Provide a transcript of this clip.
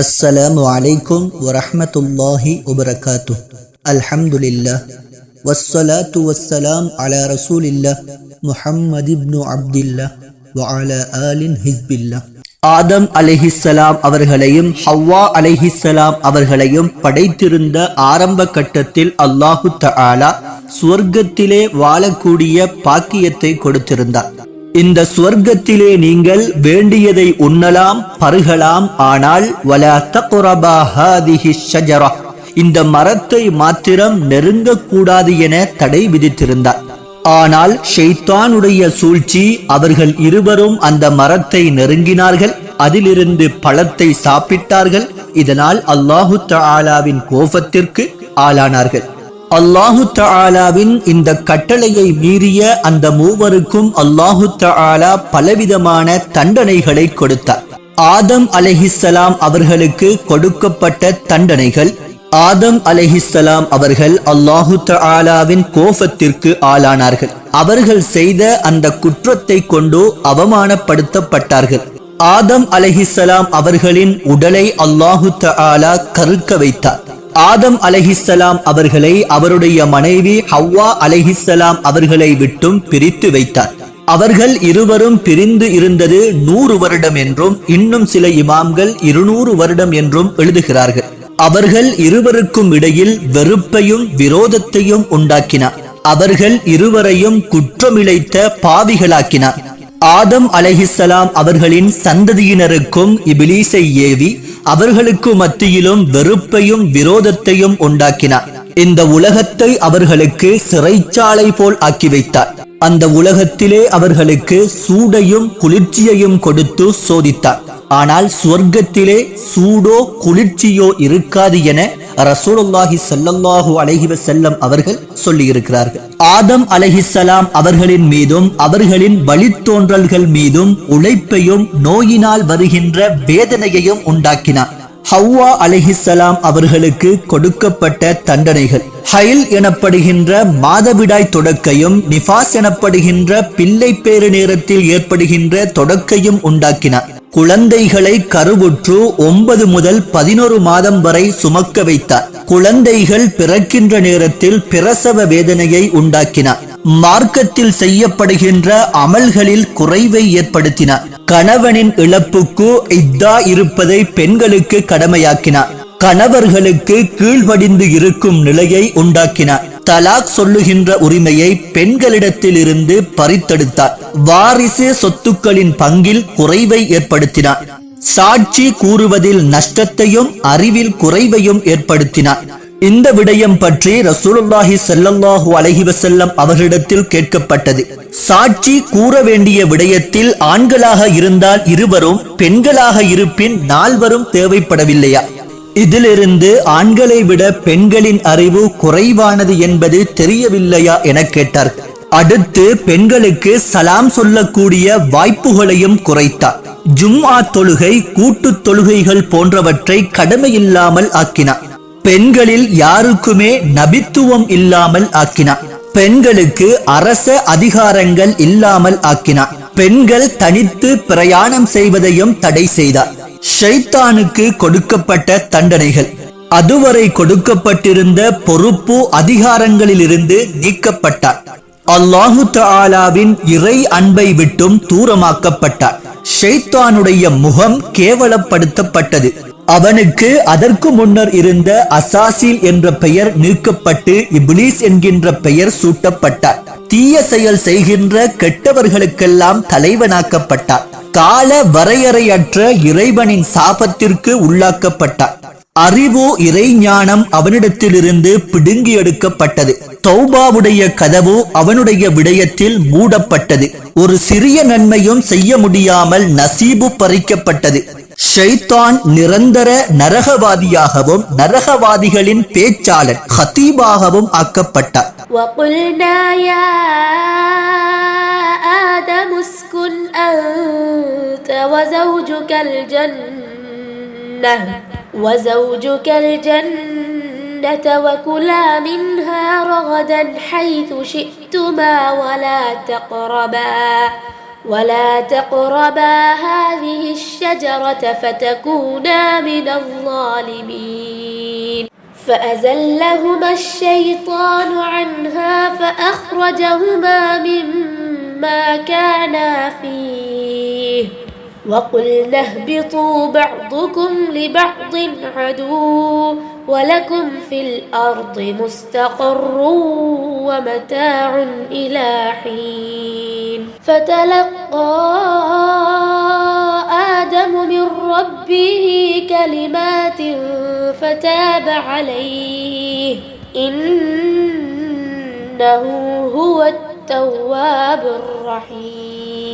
அஸ்ஸலாமு அலைக்கும் வரஹமத்துல்லாஹி உபரகாத்து அல்ஹம்துலில்லா வஸ்ஸலாத்து வஸ்ஸலாம் அலா ரசூலில்லா முஹம்மது இப்னு அப்துல்லா வஅலா ஆலின் ஹிஸ்பில்லா ஆதம் அலிஹிஸ்ஸலாம் அவர்களையும் ஹவ்வா அலிஹிஸ்ஸலாம் அவர்களையும் படைத்திருந்த ஆரம்ப கட்டத்தில் அல்லாஹு தஆலா சுவர்க்கத்திலே வாழக்கூடிய பாக்கியத்தை கொடுத்திருந்தார். இந்த சுவர்க்கத்திலே நீங்கள் வேண்டியதை உண்ணலாம் பருகலாம் ஆனால் வலா தக்ரபா ஹாதிஹி ஷஜரா இந்த மரத்தை மாத்திரம் நெருங்கக்கூடாது என தடை விதித்திருந்தார். ஆனால் ஷெய்தானுடைய சூழ்ச்சி அவர்கள் இருவரும் அந்த மரத்தை நெருங்கினார்கள் அதிலிருந்து பழத்தை சாப்பிட்டார்கள் இதனால் அல்லாஹு தாலாவின் கோபத்திற்கு ஆளானார்கள். அல்லாஹு தாலாவின் இந்த கட்டளையை மீறிய அந்த மூவருக்கும் அல்லாஹு தாலா பலவிதமான தண்டனைகளை கொடுத்தார். ஆதம் அலஹிசலாம் அவர்களுக்கு கொடுக்கப்பட்ட தண்டனைகள் ஆதம் அலஹிசலாம் அவர்கள் அல்லாஹு தாலாவின் கோபத்திற்கு ஆளானார்கள். அவர்கள் செய்த அந்த குற்றத்தை கொண்டு அவமானப்படுத்தப்பட்டார்கள். ஆதம் அலஹிசலாம் அவர்களின் உடலை அல்லாஹு தாலா கருக்க வைத்தார். ஆதம் அலஹிசலாம் அவர்களை அவருடைய மனைவி ஹவ்வா அலஹிசலாம் அவர்களை விட்டும் பிரித்து வைத்தார். அவர்கள் இருவரும் பிரிந்து இருந்தது நூறு வருடம் என்றும் இன்னும் சில இமாம்கள் இருநூறு வருடம் என்றும் எழுதுகிறார்கள். அவர்கள் இருவருக்கும் இடையில் வெறுப்பையும் விரோதத்தையும் உண்டாக்கினார். அவர்கள் இருவரையும் குற்றமிழைத்த பாவிகளாக்கினார். ஆதம் அலஹிசலாம் அவர்களின் சந்ததியினருக்கும் இபிலீசை ஏவி அவர்களுக்கு மத்தியிலும் வெறுப்பையும் விரோதத்தையும் உண்டாக்கினார். இந்த உலகத்தை அவர்களுக்கு சிறைச்சாலை போல் ஆக்கி வைத்தார். அந்த உலகத்திலே அவர்களுக்கு சூடையும் குளிர்ச்சியையும் கொடுத்து சோதித்தார். ஆனால் சுவர்க்கத்திலே சூடோ குளிர்ச்சியோ இருக்காது என ரசூலுல்லாஹி சல்லல்லாஹு அலைஹி வஸல்லம் அவர்கள் சொல்லியிருக்கிறார்கள். ஆதம் அலஹிசலாம் அவர்களின் மீதும் அவர்களின் வழித்தோன்றல்கள் மீதும் உழைப்பையும் நோயினால் வருகின்ற வேதனையையும் உண்டாக்கினார் ஹவ்வா அலஹிசலாம் அவர்களுக்கு கொடுக்கப்பட்ட தண்டனைகள். ஹைல் எனப்படுகின்ற மாதவிடாய் தொடக்கையும் நிஃபாஸ் எனப்படுகின்ற பிள்ளை பேறு நேரத்தில் ஏற்படுகின்ற தொடக்கையும் உண்டாக்கினார் குழந்தைகளை கருவுற்று ஒன்பது முதல் பதினோரு மாதம் வரை சுமக்க வைத்தார். குழந்தைகள் பிறக்கின்ற நேரத்தில் பிரசவ வேதனையை உண்டாக்கினார். மார்க்கத்தில் செய்யப்படுகின்ற அமல்களில் குறைவை ஏற்படுத்தினார். கணவனின் இழப்புக்கு இத்தா இருப்பதை பெண்களுக்கு கடமையாக்கினார். கணவர்களுக்கு கீழ்வடிந்து இருக்கும் நிலையை உண்டாக்கினார் தலாக் சொல்லுகின்ற உரிமையை பெண்களிடத்தில் இருந்து பறித்தெடுத்தார். வாரிசு சொத்துக்களின் பங்கில் குறைவை ஏற்படுத்தினார். சாட்சி கூறுவதில் நஷ்டத்தையும் அறிவில் குறைவையும் ஏற்படுத்தினார். இந்த விடயம் பற்றி ரசூலுல்லாஹி செல்லல்லாஹு அலஹி வசல்லம் அவர்களிடத்தில் கேட்கப்பட்டது. சாட்சி கூற வேண்டிய விடயத்தில் ஆண்களாக இருந்தால் இருவரும் பெண்களாக இருப்பின் நால்வரும் தேவைப்படவில்லையா? இதிலிருந்து ஆண்களை விட பெண்களின் அறிவு குறைவானது என்பது தெரியவில்லையா என கேட்டார். அடுத்து பெண்களுக்கு சலாம் சொல்லக்கூடிய வாய்ப்புகளையும் குறைத்தார். ஜும்ஆ தொழுகை கூட்டுத் தொழுகைகள் போன்றவற்றை கடமையில்லாமல் ஆக்கினார். பெண்களில் யாருக்குமே நபித்துவம் இல்லாமல் ஆக்கினார். பெண்களுக்கு அரச அதிகாரங்கள் இல்லாமல் ஆக்கினார். பெண்கள் தனித்து பிரயாணம் செய்வதையும் தடை செய்தார். ஷைத்தானுக்கு கொடுக்கப்பட்ட தண்டனைகள். அதுவரை கொடுக்கப்பட்டிருந்த பொறுப்பு அதிகாரங்களிலிருந்து நீக்கப்பட்டார். அல்லாஹு தாலாவின் இறை அன்பை விட்டும் தூரமாக்கப்பட்டார். ஷைத்தானுடைய முகம் கேவலப்படுத்தப்பட்டது. அவனுக்கு அதற்கு முன்னர் இருந்த அசாசில் என்ற பெயர் நீக்கப்பட்டு இப்லீஸ் என்கின்ற பெயர் சூட்டப்பட்டார். தீய செயல் செய்கின்ற கெட்டவர்களுக்கெல்லாம் தலைவனாக்கப்பட்டார். கால வரையறையற்ற இறைவனின் சாபத்திற்கு உள்ளாக்கப்பட்டார் அறிவோ இறைஞானம் அவனிடத்திலிருந்து பிடுங்கி எடுக்கப்பட்டது தௌபாவுடைய கதவு அவனுடைய விடயத்தில் மூடப்பட்டது. ஒரு சிறிய நன்மையும் செய்ய முடியாமல் நசீபு பறிக்கப்பட்டது. ஷைத்தான் நிரந்தர நரகவாதியாகவும் நரகவாதிகளின் பேச்சாளர் ஹதீபாகவும் ஆக்கப்பட்டார். آدم اسكن أنت وزوجك الجنة وزوجك الجنة وكلا منها رغدا حيث شئتما ولا تقربا ولا تقربا هذه الشجرة فتكونا من الظالمين. فأزلهما الشيطان عنها فأخرجهما مما كانا فيه. وقلنا اهبطوا بعضكم لبعض عدو ولكم في الأرض مستقر ومتاع إلى حين. فتلقى آدم من ربه كلمات فتاب عليه. إنه هو التواب الرحيم.